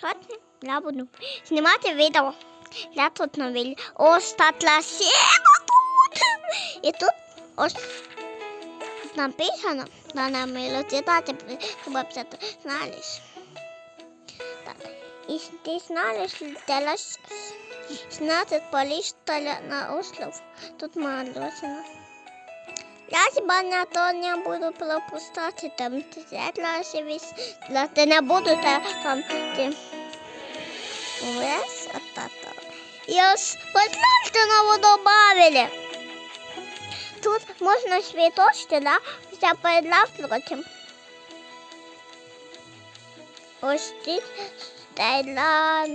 Сьогодні я буду знімати відео. Я тут на вілі. Ось та сіма тут. І тут ось написано, да нам мило читати, щоб це ти знаєш. Так. І ти знаєш, де знати поліста на остров. Тут малюсина. Я хіба на то не буду пропускати, там світла весь, ти не буду та, там ти весь отата. І ось погляньте на водобавили. Тут можна світочки, да, все перелавлювати. Ось тут стейла.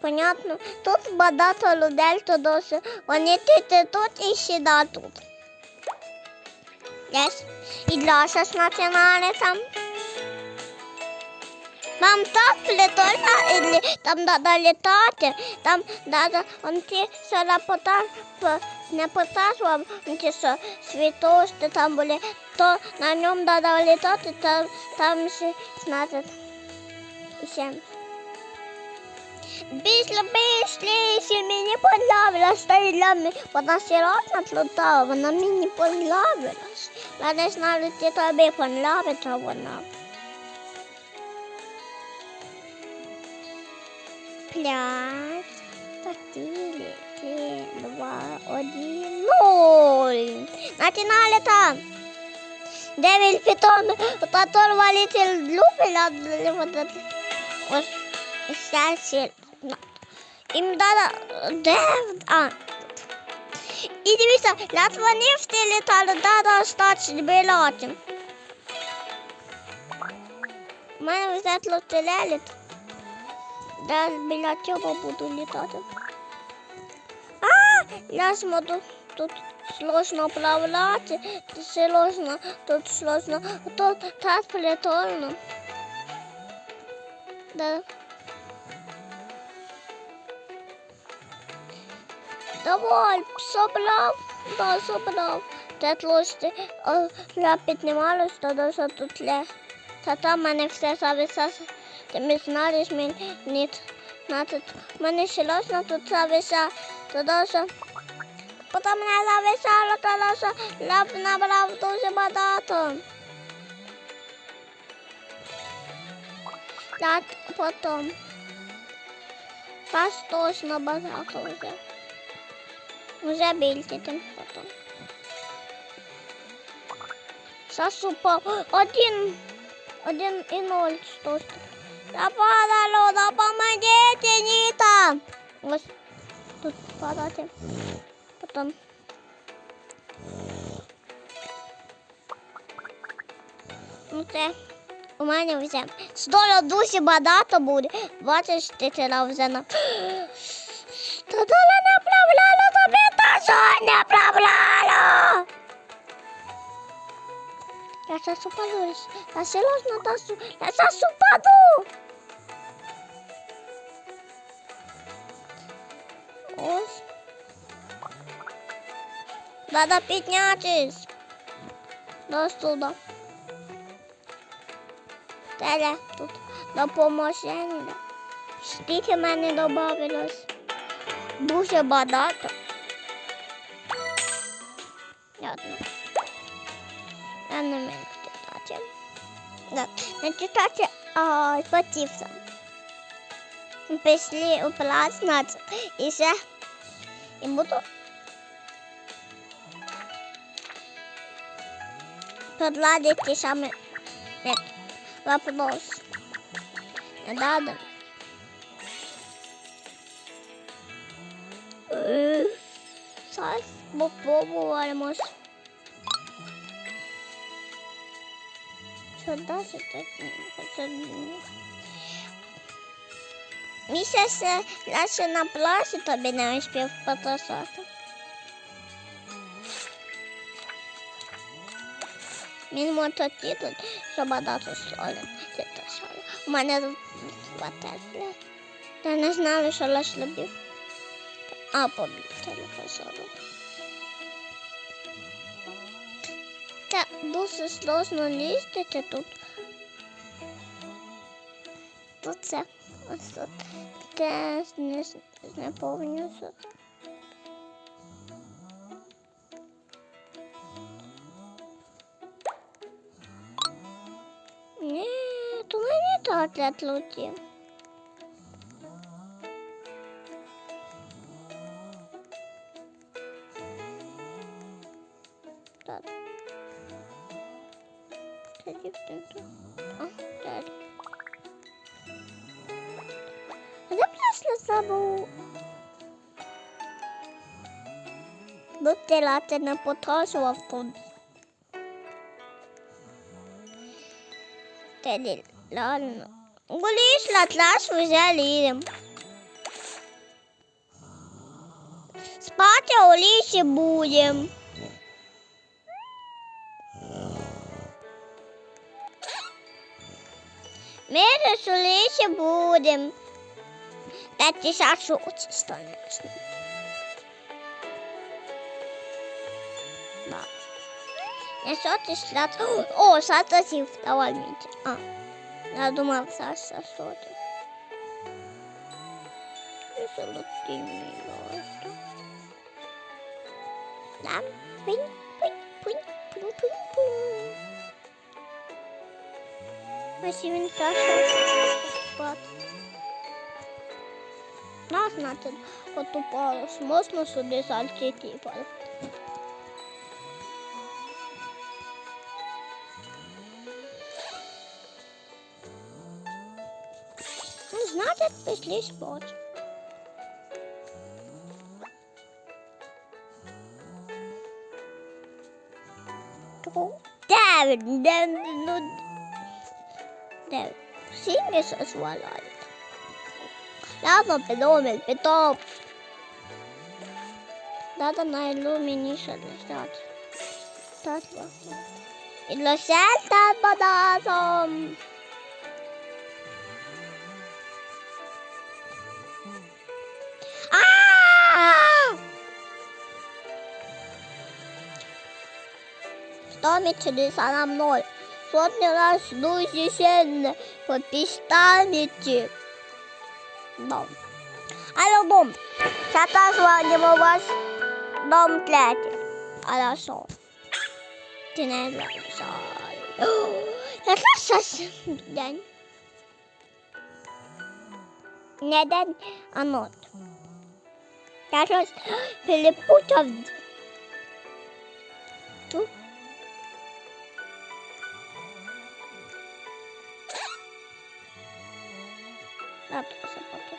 Понятно. Тут багато людей, то досить. Вони тільки тут і сюди тут. Yes. І для щось національне там. Там так или там надо летати, там надо, он ті сюди потам, не потасував, он ті що світошки там були, то на ньому надо літати, там, там ще, знаєте, ще. Після після мені понравилось, та й для мене, вона серйозно летала, вона мені понравилась. Я не знаю, чи тобі понравиться вона. П'ять, чотири, три, два, один, нуль. Начинали там. Дев'ять питон, который валитель любил, вот это. Ось, щастя. Їм дала, де, а, і дивіться, лятвани в ті літали, дада стачить білоті. У мене взятло телеліт. Да біля цього буду літати. А, я зможу тут сложно управляти, сложно, тут сложно, тут так прикольно. Да. Давай, собрав, да, собрав. Те тлості, я піднімалась, то дуже тут ле. Та там мене все зависає. Ти ми знаєш, мені тут, мене серйозно тут зависає, то дуже. Потім мене зависало, то дуже ляп набрав дуже багато. Так, потім. Фас точно багато вже. Вже більше тим потім. Засупав. Один. Один і ноль стоїть. Западало, допомогите, Ніта. Ось тут падати. Потім. Ну це у мене вже. Столя дуже багато буде. Бачиш, ти це вже на... Та доля направляла та що направляла? Я зараз упаду. Я серйозно тасу. Я зараз упаду. Ось. Надо піднятись. До сюди. Теля тут допоможення. Скільки мене додавилось? Дуже багато. Я не вмію читати. Да. Не читати, а спотівся. Пішли у плац і ще і буду подладити саме нет, вопрос. Не надо. Зараз попробуємо. Що далі так? Місяць лише на пласі тобі не успів потасати. Він солі. Це та солі. У мене два. Я не знала, що лише любив. А, побіг телефон. Та дуже сложно лізти тут. тут це. Ось тут. Таке не, не повністю. Ні, то мені так луті. А, де просто забув? Будьте лати не потрашу автобус. Тоді ладно. Гуліш латлаш вже лідем. Спати у лісі будем. Ми десь у лісі будем. Та ти сашу очі станеш. Да. Я що ти слад... О, Саша сів, давай мені. А, я думав, Саша, що ти. І золотий мій. Так, пинь, Ось він Саша спати. Нас знати, потупалось, можна сюди залетіти і падати. Ну, значит, пішли спать. Ту- Дев'ять, дев'ять, ну, дев'ять. Всі місяць зваляють. Ладно, підомель, підом. Надо найілюмініше лежати. Так, власне. І для сельта подазом. А! Томі чудеса на мною. Сотни раз дуже сильно по пістаміті. Дом. Алло, дом. Сейчас звонимо вас дом третій. Алло, що? Ти не знаєш. Яка зараз день? Не день, а ночь. Я Собаки покажу.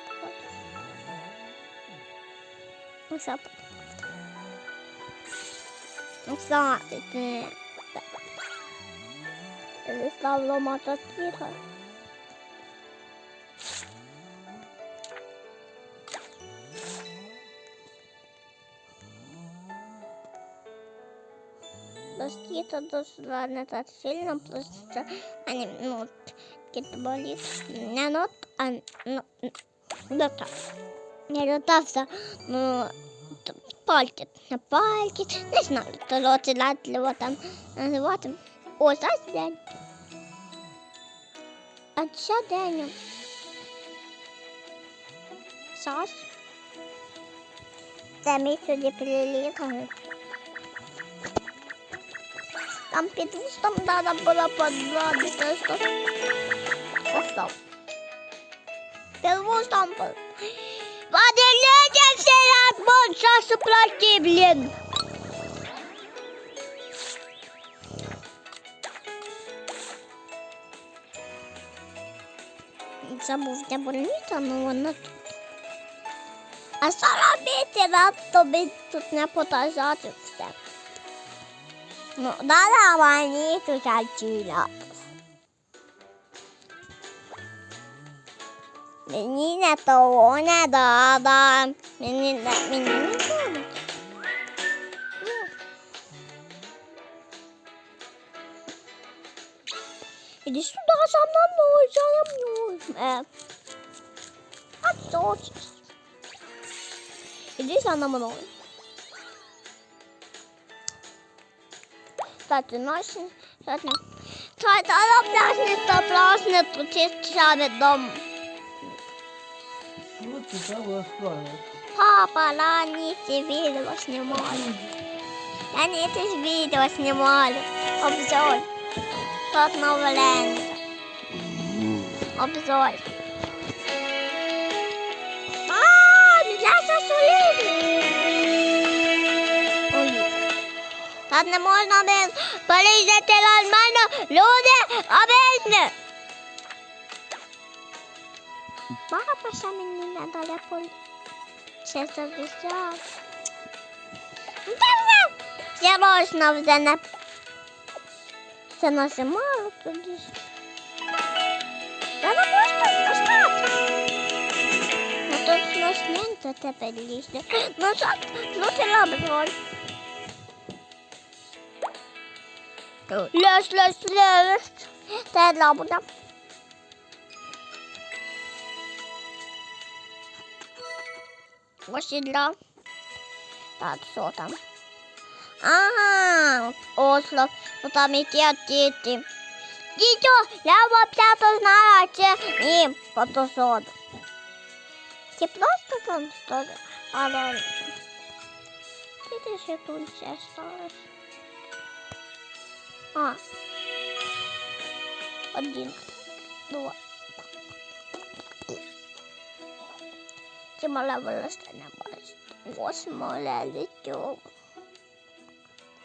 Ну, собаки. Ну. Я ставлю мотоцикл. Достито дошла не так сильно, просто они, ну, какие-то болит. Не нот, а ну, да. Не дотався, ну, пальчик на пальчик. Не знаю, то роти його там називати. О, зараз день. А що день? Саш? Це ми сюди прилітали. Там під вустом треба було подладити. що- Остав. Під вустом. под- Подивіться, як більше супротивлен. Забув, де больниця, ну вона тут. А що робити, рад тобі тут не показати все. Ну, да, мені тут ачіла. Menina doğuna dağdan. Menina, menina doğuna. Edison daha samdan ne olacağını bilmiyorum. E. Hadi olsun. Edison anlamadım. Zaten nasıl? Zaten. Zaten adam dersini toplarsın. Bu test isabet damı. Ти того стоїть. Папа, ранні ці відео знімаю. Я не ж відео знімаю. Обзор. Тут нова лента. Обзор. А, я засолив. Тут не можна без полізти нормально. Люди. Папа ще мені не дали полі. Ще вже? Я можна вже не... Це нажимало тоді. Треба просто поставити. Ну тут смачненько тепер лізде. Ну що, ну ти робиш, Оль? Лес, лес, лес. Це добре. Осідла. Так, що там? Ага, ослов. Ну там і ті діти. Дітю, я взагалі знала, це ні, фотосод. Ти просто там стоїш? А далі. Діти ще тут ще сталося. А. Один. Два. Чи мала вилазити не бачить. Восьмое літьо.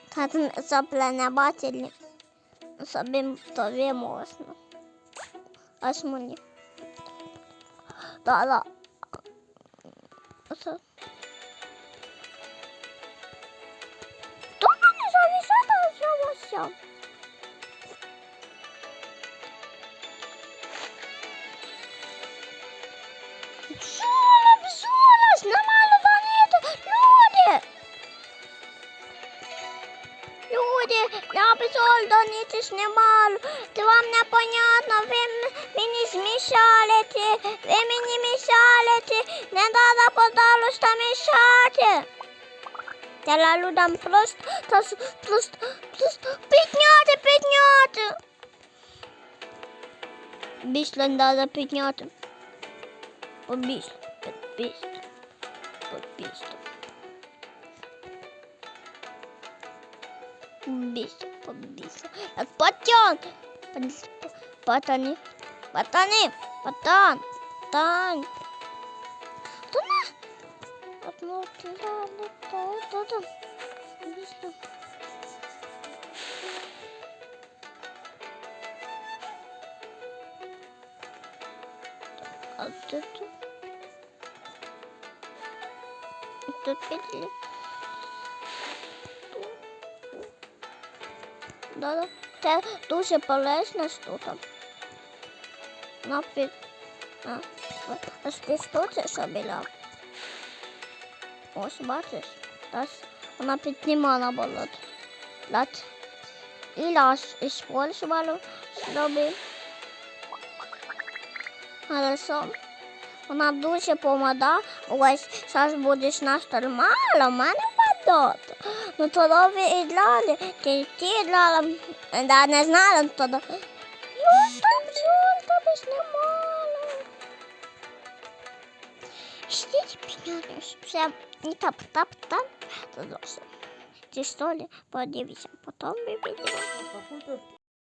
Та сопле не бачили. Собі тобі можна. Ось мені. Да-да. Оце. Хто до ніч. Це вам непонятно, ви мені змішалите, ви мені мішалите, не треба, пожалуйста, мішати. Треба людям просто, просто, просто, просто підняти, підняти. Більше не треба підняти. Побільше, побільше, побільше. Побільше, побільше. Так, Патян! Патани, патани, патан, тань. Хто на? Одну кидали, то, то, то. Побільше. А тут? Тут петли. Да. Це дуже полезно тут. На під... А, ти що це собіла? Ось бачиш? Ось вона піднімала болот. Лад. І лас использувала собі. Хорошо. Вона дуже помада. Ось зараз будеш нас нормально, в мене падати. Ну то ви і драли, тільки ті драли, да не знала, то да. Ну там жон, тобі знімала. Стіть піднятися. Все, і тап, тап, тап. То досить. Ці столі подивися, потім ви відео.